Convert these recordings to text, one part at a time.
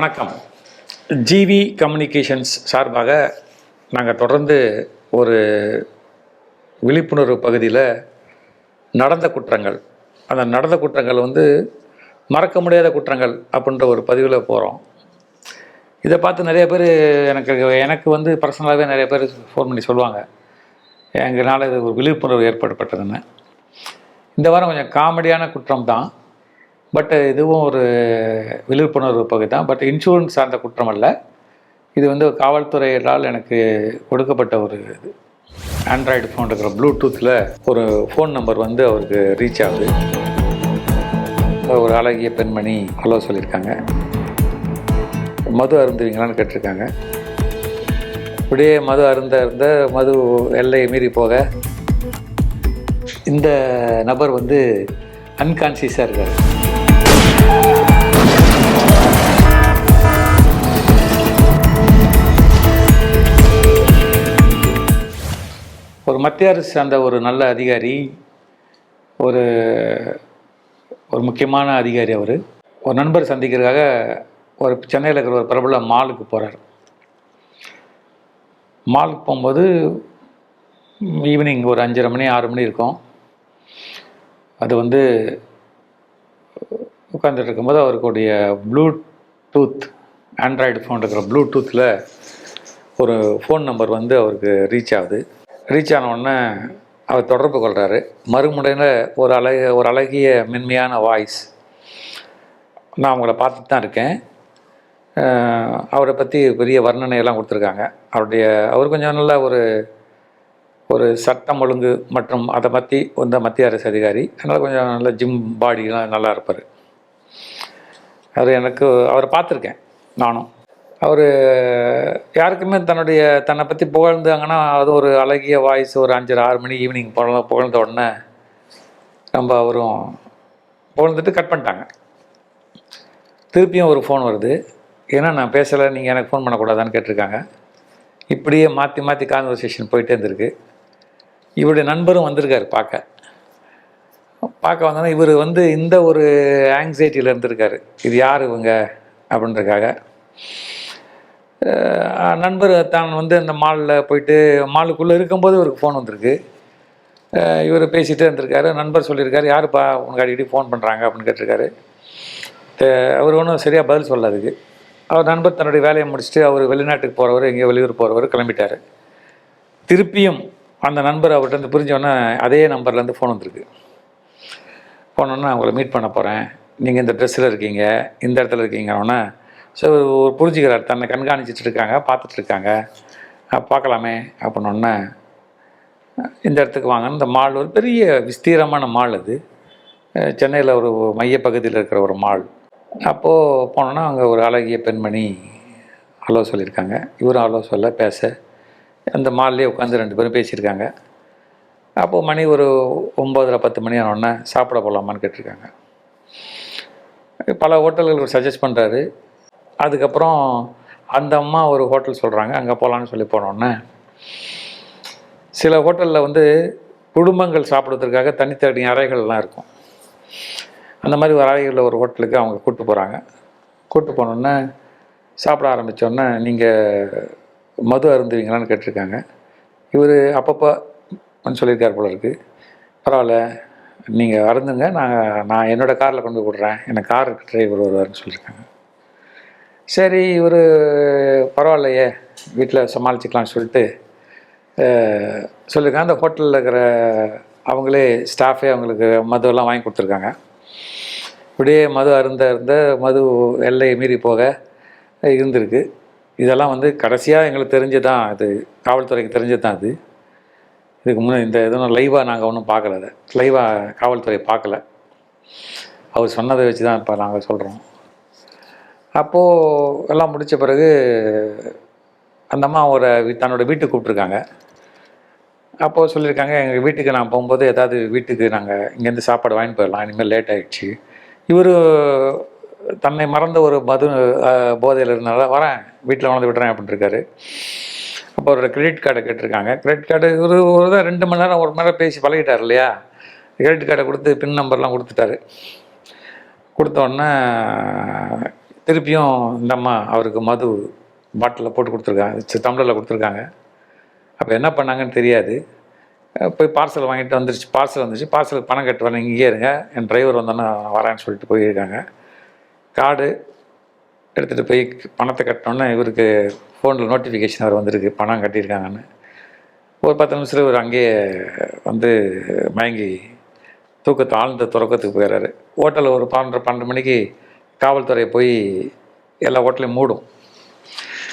வணக்கம். GV communications சார்பாக நாங்கள் தொடர்ந்து ஒரு விழிப்புணர்வு பகுதியில் நடந்த குற்றங்கள். அந்த நடந்த குற்றங்கள் வந்து மறக்க முடியாத குற்றங்கள் அப்படின்ற ஒரு பதிவில் போகிறோம் இதை பார்த்து நிறைய பேர் எனக்கு எனக்கு வந்து பர்சனலாகவே நிறைய பேர் ஃபோன் பண்ணி சொல்லுவாங்க. எங்களால் இது ஒரு விழிப்புணர்வு ஏற்படுத்தப்பட்டதுன்னு. இந்த வாரம் கொஞ்சம் காமெடியான குற்றம் தான். பட் இதுவும் ஒரு விழிப்புணர்வு பகுதி தான். பட் இன்சூரன்ஸ் சார்ந்த குற்றம் அல்ல. இது வந்து காவல்துறையினால் எனக்கு கொடுக்கப்பட்ட ஒரு இது. ஆண்ட்ராய்டு ஃபோன் இருக்கிற ப்ளூடூத்தில் ஒரு ஃபோன் நம்பர் வந்து அவருக்கு ரீச் ஆகுது. ஒரு அழகிய பெண்மணி ஹலோ சொல்லியிருக்காங்க. மது அருந்துவீங்களான்னு கேட்டிருக்காங்க. இப்படியே மது அருந்த அருந்த மது எல்லையை மீறி போக இந்த நபர் வந்து அன்கான்சியஸாக இருக்கார். ஒரு மத்திய அரசு சார்ந்த ஒரு நல்ல அதிகாரி ஒரு ஒரு முக்கியமான அதிகாரி அவர். ஒரு நண்பர் சந்திக்கிறதுக்காக ஒரு சென்னையில் இருக்கிற ஒரு பிரபல மாலுக்கு போகிறார் மாலுக்கு போகும்போது ஈவினிங் ஒரு அஞ்சரை மணி ஆறு மணி இருக்கும். அது வந்து உட்காந்துட்டு இருக்கும்போது அவருக்குடைய ப்ளூடூத் ஆண்ட்ராய்டு ஃபோன் இருக்கிற ப்ளூடூத்தில் ஒரு ஃபோன் நம்பர் வந்து அவருக்கு ரீச் ஆகுது. ரீச் ஆன உடனே அவர் தொடர்பு கொள்கிறாரு மறுமுறையில் ஒரு அழக ஒரு அழகிய மென்மையான வாய்ஸ் நான் அவங்கள பார்த்துட்டு தான் இருக்கேன். அவரை பற்றி பெரிய வர்ணனையெல்லாம் கொடுத்துருக்காங்க. அவருடைய அவர் கொஞ்சம் நல்ல ஒரு ஒரு சட்டம் ஒழுங்கு மற்றும் அதை பற்றி வந்த மத்திய அரசு அதிகாரி. அதனால் கொஞ்சம் நல்ல ஜிம் பாடிலாம் நல்லா இருப்பார். அவர் எனக்கு அவரை பார்த்துருக்கேன் நானும். அவர் யாருக்குமே தன்னுடைய தன்னை பற்றி புகழ்ந்தாங்கன்னா அது ஒரு அழகிய வாய்ஸ் ஒரு அஞ்சு ஆறு மணி ஈவினிங் புகழ புகழ்ந்த உடனே நம்ம அவரும் புகழ்ந்துட்டு கட் பண்ணிட்டாங்க. திருப்பியும் ஒரு ஃபோன் வருது. ஏன்னா நான் பேசலை நீங்கள் எனக்கு ஃபோன் பண்ணக்கூடாதான்னு கேட்டிருக்காங்க. இப்படியே மாற்றி மாற்றி கான்வர்சேஷன் போயிட்டே இருந்திருக்கு. இவருடைய நண்பரும் வந்திருக்காரு பார்க்க. பார்க்க வந்தோன்னா இவர் வந்து இந்த ஒரு ஆங்ஸைட்டியில் இருந்திருக்காரு. இது யார் இவங்க அப்படின்றக்காக நண்பர் தான் வந்து அந்த மாலில் போயிட்டு மாலுக்குள்ளே இருக்கும்போது இவருக்கு ஃபோன் வந்திருக்கு. இவர் பேசிகிட்டே இருந்திருக்காரு. நண்பர் சொல்லியிருக்காரு யாருப்பா உனக்கு அடிக்கடி ஃபோன் பண்ணுறாங்க அப்படின்னு கேட்டிருக்காரு. அவர் ஒன்றும் சரியாக பதில் சொல்ல அதுக்கு. அவர் நண்பர் தன்னுடைய வேலையை முடிச்சுட்டு அவர் வெளிநாட்டுக்கு போகிறவர் எங்கேயோ வெளியூர் போகிறவர் கிளம்பிட்டார். திருப்பியும் அந்த நண்பர் அவர்கிட்ட இருந்து புரிஞ்சோடனே அதே நம்பர்லேருந்து ஃபோன் வந்திருக்கு. போனோன்னே உங்களை மீட் பண்ண போகிறேன் நீங்கள் இந்த ட்ரெஸ்ஸில் இருக்கீங்க இந்த இடத்துல இருக்கீங்கன்னா ஸோ ஒரு புரிஞ்சுக்கிறார் தன்னை கண்காணிச்சிட்டு இருக்காங்க பார்த்துட்டு இருக்காங்க பார்க்கலாமே அப்படின்னோடனே இந்த இடத்துக்கு வாங்கன்னு இந்த மால் ஒரு பெரிய விஸ்தீரமான மால் அது. சென்னையில் ஒரு மையப்பகுதியில் இருக்கிற ஒரு மால் அப்போது போனோன்னா அங்கே ஒரு அழகிய பெண்மணி ஹலோ சொல்லியிருக்காங்க. இவரும் ஹலோ சொல்ல பேச. அந்த மால்லேயே உட்காந்து ரெண்டு பேரும் பேசியிருக்காங்க. அப்போது மணி ஒரு ஒம்பதரை பத்து மணி ஆனோடனே சாப்பிட போகலாமான்னு கேட்டிருக்காங்க. பல ஹோட்டல்கள் சஜஸ்ட் பண்ணுறாரு அதுக்கப்புறம் அந்த அம்மா ஒரு ஹோட்டல் சொல்கிறாங்க அங்கே போகலான்னு சொல்லி போனோடனே சில ஹோட்டலில் வந்து குடும்பங்கள் சாப்பிட்றதுக்காக தனித்தனி அறைகள்லாம் இருக்கும். அந்த மாதிரி ஒரு அறைகளில் ஒரு ஹோட்டலுக்கு அவங்க கூப்பிட்டு போகிறாங்க கூப்பிட்டு போனோடனே சாப்பிட ஆரம்பித்தோடனே நீங்கள் மது அருந்துவீங்களான்னு கேட்டிருக்காங்க. இவர் அப்பப்போ அப்படின்னு சொல்லியிருக்கார் போல இருக்கு. பரவாயில்ல. நீங்கள் வருந்துங்க நான் நான் என்னோடய காரில் கொண்டு போய் விட்றேன் எனக்கு கார் டிரைவர் வருவார்னு சொல்லியிருக்காங்க. சரி இவர் பரவாயில்லையே. வீட்டில் சமாளிச்சுக்கலாம்னு சொல்லிட்டு சொல்லியிருக்காங்க. அந்த ஹோட்டலில் இருக்கிற அவங்களே ஸ்டாஃபே அவங்களுக்கு மதுவெல்லாம் வாங்கி கொடுத்துருக்காங்க. இப்படியே மது அருந்த அருந்த மது எல்லையை மீறி போக இருந்திருக்கு. இதெல்லாம் வந்து கடைசியாக எங்களுக்கு தெரிஞ்சு தான் அது காவல்துறைக்கு தெரிஞ்சது தான் அது. இதுக்கு முன்னே இந்த இதெல்லாம் லைவாக நாங்கள் ஒன்றும் பார்க்கல லைவாக காவல்துறை பார்க்கல. அவர் சொன்னதை வச்சு தான் இப்போ நாங்கள் சொல்கிறோம் அப்போது எல்லாம் முடித்த பிறகு அந்த அம்மா ஒரு தன்னோட வீட்டுக்கு கூப்பிட்ருக்காங்க அப்போது சொல்லியிருக்காங்க எங்கள் வீட்டுக்கு நான் போகும்போது ஏதாவது வீட்டுக்கு நாங்கள் இங்கேருந்து சாப்பாடு வாங்கிட்டு போயிடலாம். இனிமேல் லேட் ஆகிடுச்சு இவர் தன்னை மறந்த ஒரு மது போதையில் இருந்தனால வரேன். வீட்டில் கொண்டு விடுறேன் அப்படின்ட்டு இருக்காரு. அப்போ அவரோட கிரெடிட் கார்டை கேட்டிருக்காங்க. கிரெடிட் கார்டு ஒரு ஒரு தான் ரெண்டு மணி நேரம் ஒரு மணி நேரம் பேசி பழகிட்டார் இல்லையா? கிரெடிட் கார்டை கொடுத்து பின் நம்பர்லாம் கொடுத்துட்டாரு. கொடுத்தோடனே திருப்பியும் இந்த அம்மா அவருக்கு மது பாட்டிலில் போட்டு கொடுத்துருக்காங்க. தமிழில் கொடுத்துருக்காங்க. அப்போ என்ன பண்ணாங்கன்னு தெரியாது. போய் பார்சல் வாங்கிட்டு வந்துருச்சு. பார்சல் வந்துச்சு. பார்சலுக்கு பணம் கட்டு வரேன் இங்கேயே இருங்க. என் டிரைவர் வந்தோன்னே வரேன்னு சொல்லிட்டு போயிருக்காங்க. கார்டு எடுத்துகிட்டு போய் பணத்தை கட்டினோன்னே இவருக்கு ஃபோனில் நோட்டிஃபிகேஷன் அவர் வந்திருக்கு. பணம் கட்டியிருக்காங்கன்னு. ஒரு பத்து நிமிஷத்தில் இவர் அங்கேயே வந்து மயங்கி தூக்கத்தை ஆழ்ந்த துறக்கத்துக்கு போயிடுறாரு ஹோட்டலில் ஒரு பன்னெண்டு பன்னெண்டு மணிக்கு காவல்துறை போய் எல்லா ஹோட்டலையும் மூடும்.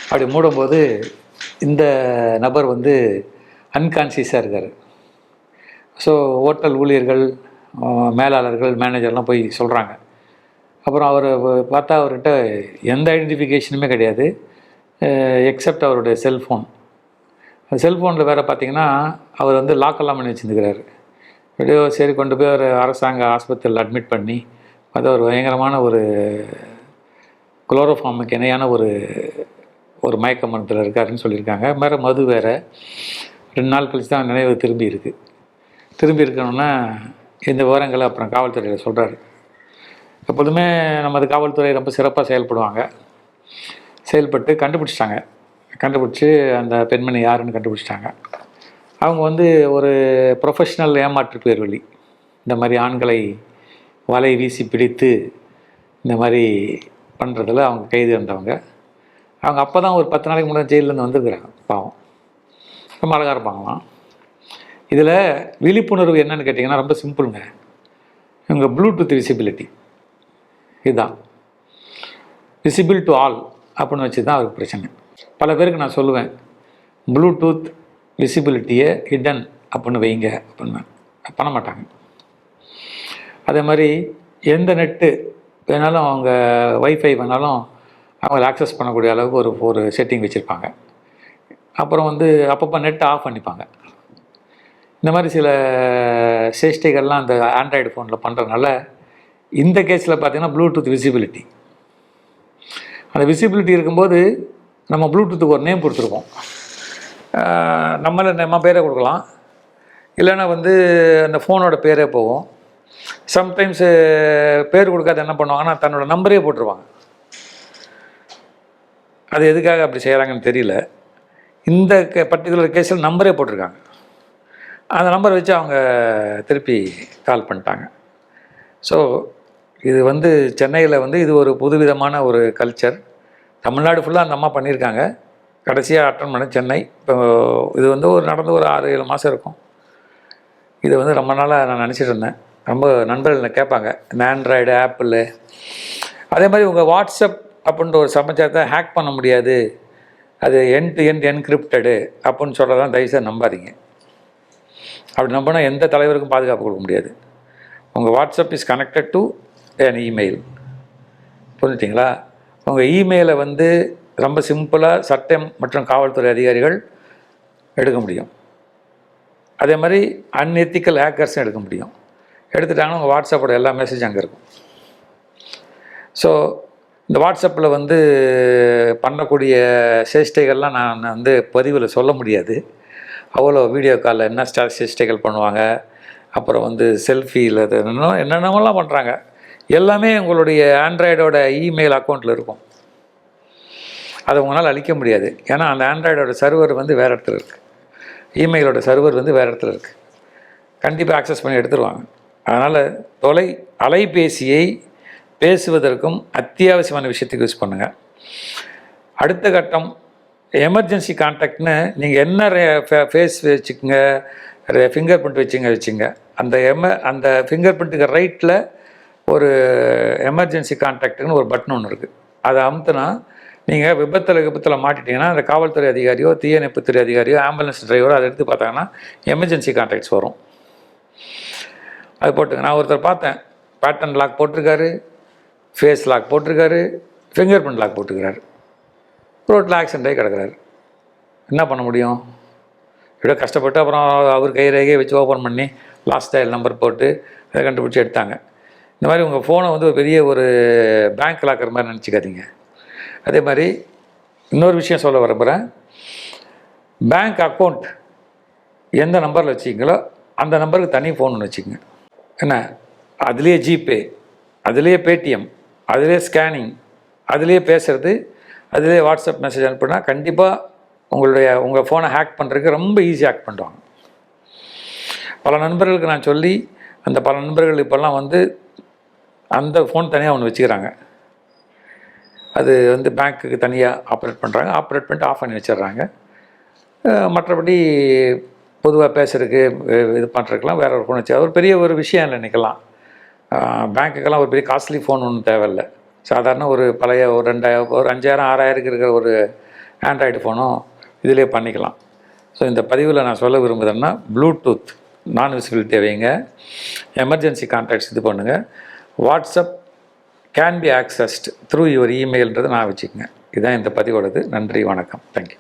அப்படி மூடும்போது இந்த நபர் வந்து அன்கான்சியஸாக இருக்கார். ஸோ ஹோட்டல் ஊழியர்கள் மேலாளர்கள் மேனேஜர்லாம் போய் சொல்கிறாங்க அப்புறம் அவர் பார்த்தா அவர்கிட்ட எந்த ஐடென்டிஃபிகேஷனுமே கிடையாது. எக்ஸப்ட் அவருடைய செல்ஃபோன் அந்த செல்ஃபோனில் வேறு பார்த்தீங்கன்னா அவர் வந்து லாக்கெல்லாம் பண்ணி வச்சுருக்கிறாரு. எப்படியோ சரி கொண்டு போய் ஒரு அரசாங்க ஆஸ்பத்திரியில் அட்மிட் பண்ணி பார்த்தா ஒரு பயங்கரமான ஒரு குளோரோஃபார்முக்கு இணையான ஒரு ஒரு மயக்க மருந்தில் இருக்காருன்னு சொல்லியிருக்காங்க. வேறு மது வேறு ரெண்டு நாள் கழிச்சு தான் நினைவு திரும்பி இருக்குது திரும்பி இருக்கணும்னா இந்த விவரங்களை அப்புறம் காவல்துறையில் சொல்கிறாரு எப்போதுமே நமது காவல்துறை ரொம்ப சிறப்பாக செயல்படுவாங்க. செயல்பட்டு கண்டுபிடிச்சிட்டாங்க. கண்டுபிடிச்சி அந்த பெண்மணி யாருன்னு கண்டுபிடிச்சிட்டாங்க. அவங்க வந்து ஒரு ப்ரொஃபஷ்னல் ஏமாற்று பேர் வழி இந்த மாதிரி ஆண்களை வலை வீசி பிடித்து இந்த மாதிரி பண்ணுறதுல அவங்க கைது வந்தவங்க. அவங்க அப்போ தான் ஒரு பத்து நாளைக்கு முன்னாடி ஜெயிலேருந்து வந்திருக்கிறாங்க பாவம். ரொம்ப அழகாக இருப்பாங்களாம். இதில் விழிப்புணர்வு என்னன்னு கேட்டிங்கன்னா ரொம்ப சிம்பிளுங்க. இவங்க ப்ளூடூத் விசிபிலிட்டி இதுதான். விசிபிள் டு ஆல் அப்படின்னு வச்சு தான் அவருக்கு பிரச்சனை. பல பேருக்கு நான் சொல்லுவேன் ப்ளூடூத் விசிபிலிட்டியை ஹிடன் அப்படின்னு வைங்க அப்படின்னு. பண்ண மாட்டாங்க. அதே மாதிரி எந்த நெட்டு வேணாலும் அவங்க ஒய்ஃபை வேணாலும் அவங்கள ஆக்சஸ் பண்ணக்கூடிய அளவுக்கு ஒரு ஒரு செட்டிங் வச்சுருப்பாங்க. அப்புறம் வந்து அப்பப்போ நெட்டை ஆஃப் பண்ணிப்பாங்க. இந்த மாதிரி சில சேஷ்டைகள்லாம் அந்த ஆண்ட்ராய்டு ஃபோனில் பண்ணுறதுனால இந்த கேஸில் பார்த்தீங்கன்னா ப்ளூடூத் விசிபிலிட்டி அந்த விசிபிலிட்டி இருக்கும்போது நம்ம ப்ளூடூத்துக்கு ஒரு நேம் கொடுத்துருக்கோம் நம்மளே நம்மள நம்ம பேரை கொடுக்கலாம். இல்லைன்னா வந்து அந்த ஃபோனோட பேரே போகும். சம்டைம்ஸு பேர் கொடுக்காத என்ன பண்ணுவாங்கன்னா தன்னோட நம்பரே போட்டுருவாங்க. அது எதுக்காக அப்படி செய்கிறாங்கன்னு தெரியல. இந்த பர்டிகுலர் கேஸில் நம்பரே போட்டிருக்காங்க. அந்த நம்பரை வச்சு அவங்க திருப்பி கால் பண்ணிட்டாங்க. ஸோ இது வந்து சென்னையில் வந்து இது ஒரு புதுவிதமான ஒரு கல்ச்சர் தமிழ்நாடு ஃபுல்லாக அந்த அம்மா பண்ணியிருக்காங்க. கடைசியாக அட்டன் பண்ண சென்னை. இப்போ இது வந்து ஒரு நடந்து ஒரு ஆறு ஏழு மாதம் இருக்கும். இது வந்து ரொம்ப நாளாக நான் நினச்சிட்டு இருந்தேன். ரொம்ப நண்பர்கள் என்ன கேட்பாங்க இந்த ஆண்ட்ராய்டு ஆப்பிள் அதே மாதிரி உங்கள் வாட்ஸ்அப் அப்படின்ற ஒரு சமாச்சாரத்தை ஹேக் பண்ண முடியாது. அது என் டு என் என்கிரிப்டடு அப்படின்னு சொல்கிறதான் தயவுசெய்து நம்பாதீங்க. அப்படி நம்பினா எந்த தலைவருக்கும் பாதுகாப்பு கொடுக்க முடியாது. உங்கள் WhatsApp is connected to email புரிஞ்சுட்டிங்களா? உங்கள் இமெயிலை வந்து ரொம்ப சிம்பிளாக சட்டம் மற்றும் காவல்துறை அதிகாரிகள் எடுக்க முடியும். அதே மாதிரி அன்எத்திக்கல் ஹேக்கர்ஸும் எடுக்க முடியும். எடுத்துட்டாங்கன்னா உங்கள் வாட்ஸ்அப்போட எல்லா மெசேஜ் அங்கே இருக்கும். ஸோ இந்த வாட்ஸ்அப்பில் வந்து பண்ணக்கூடிய சேஷ்டைகள்லாம் நான் வந்து பதிவில் சொல்ல முடியாது. அவ்வளோ வீடியோ காலில் என்ன ஸ்டா சேஷ்டைகள் பண்ணுவாங்க அப்புறம் வந்து செல்ஃபியில் என்னென்னலாம் பண்ணுறாங்க எல்லாமே உங்களுடைய ஆண்ட்ராய்டோட இமெயில் அக்கௌண்ட்டில் இருக்கும். அதை உங்களால் அழிக்க முடியாது. ஏன்னா அந்த ஆண்ட்ராய்டோட சர்வர் வந்து வேறு இடத்துல இருக்குது இமெயிலோட சர்வர் வந்து வேறு இடத்துல இருக்குது கண்டிப்பாக ஆக்சஸ் பண்ணி எடுத்துருவாங்க. அதனால் தொலை அலைபேசியை பேசுவதற்கும் அத்தியாவசியமான விஷயத்துக்கு யூஸ் பண்ணுங்கள் அடுத்த கட்டம் எமர்ஜென்சி கான்டாக்ட்னு நீங்கள் என்ன ஃபேஸ் வச்சுக்கோங்க ஃபிங்கர் பிரிண்ட் வச்சுங்க வச்சுங்க. அந்த எம அந்த ஃபிங்கர் பிரிண்ட்டுக்கு ரைட்டில் ஒரு எமர்ஜென்சி கான்டாக்டுன்னு ஒரு பட்டன் ஒன்று இருக்குது அதை அமுத்துனா நீங்கள் விபத்தில் விபத்தில் மாட்டிட்டீங்கன்னா அந்த காவல்துறை அதிகாரியோ தீயணைப்புத்துறை அதிகாரியோ ஆம்புலன்ஸ் டிரைவரோ அதை எடுத்து பார்த்தாங்கன்னா எமர்ஜென்சி கான்டாக்ட்ஸ் வரும். அது போட்டுங்க. நான் ஒருத்தர் பார்த்தேன். பேட்டர்ன் லாக் போட்டிருக்காரு ஃபேஸ் லாக் போட்டிருக்காரு ஃபிங்கர் பிரிண்ட் லாக் போட்டுக்கிறாரு ரோட்டில் ஆக்சிடென்ட் ஆகி கிடக்கிறாரு. என்ன பண்ண முடியும்? எப்படியோ கஷ்டப்பட்டு அப்புறம் அவர் கை ரேகையை வச்சு ஓப்பன் பண்ணி லாஸ்ட் டைல் நம்பர் போட்டு அதை கண்டுபிடிச்சி எடுத்தாங்க. இந்த மாதிரி உங்கள் ஃபோனை வந்து ஒரு பெரிய ஒரு பேங்க் லாக்கர் மாதிரி நினச்சிக்காதீங்க. அதே மாதிரி இன்னொரு விஷயம் சொல்ல விரும்புகிறேன் பேங்க் அக்கௌண்ட் எந்த நம்பரில் வச்சிங்களோ அந்த நம்பருக்கு தனி ஃபோன் ஒன்று வச்சுக்கோங்க. என்ன? அதுலேயே ஜிபே அதுலேயே பேடிஎம் அதுலேயே ஸ்கேனிங் அதுலேயே பேசுகிறது அதுலேயே வாட்ஸ்அப் மெசேஜ் அனுப்புனா கண்டிப்பாக உங்களுடைய உங்கள் ஃபோனை ஹேக் பண்ணுறதுக்கு ரொம்ப ஈஸியாக ஹேக் பண்ணுவாங்க பல நண்பர்களுக்கு நான் சொல்லி அந்த பல நண்பர்கள் இப்போல்லாம் வந்து அந்த ஃபோன் தனியாக ஒன்று வச்சுக்கிறாங்க. அது வந்து பேங்க்குக்கு தனியாக ஆப்ரேட் பண்ணுறாங்க ஆப்ரேட் பண்ணிட்டு ஆஃப் பண்ணி வச்சிடுறாங்க. மற்றபடி பொதுவாக பேசுறதுக்கு இது பண்ணுறதுக்கெலாம் வேற ஒரு ஃபோன் வச்சு அது ஒரு பெரிய ஒரு விஷயம் இல்லை நினைக்கலாம் பேங்க்குக்கெல்லாம் ஒரு பெரிய காஸ்ட்லி ஃபோன் ஒன்றும் தேவையில்லை. சாதாரண ஒரு பழைய ஒரு ரெண்டாயிரம் ஒரு அஞ்சாயிரம் ஆறாயிரத்துக்கு இருக்கிற ஒரு ஆண்ட்ராய்டு ஃபோனும் இதிலே பண்ணிக்கலாம். ஸோ இந்த பதிவில் நான் சொல்ல விரும்புகிறேன்னா ப்ளூடூத் நான் விசிபிலிட்டி வைங்க எமர்ஜென்சி கான்டாக்ட்ஸ் இது பண்ணுங்கள் WhatsApp can be accessed through your இமெயில்ன்றது நான் வச்சுக்கங்க. இதுதான் இந்த பதிவோடது. நன்றி வணக்கம். தேங்க்யூ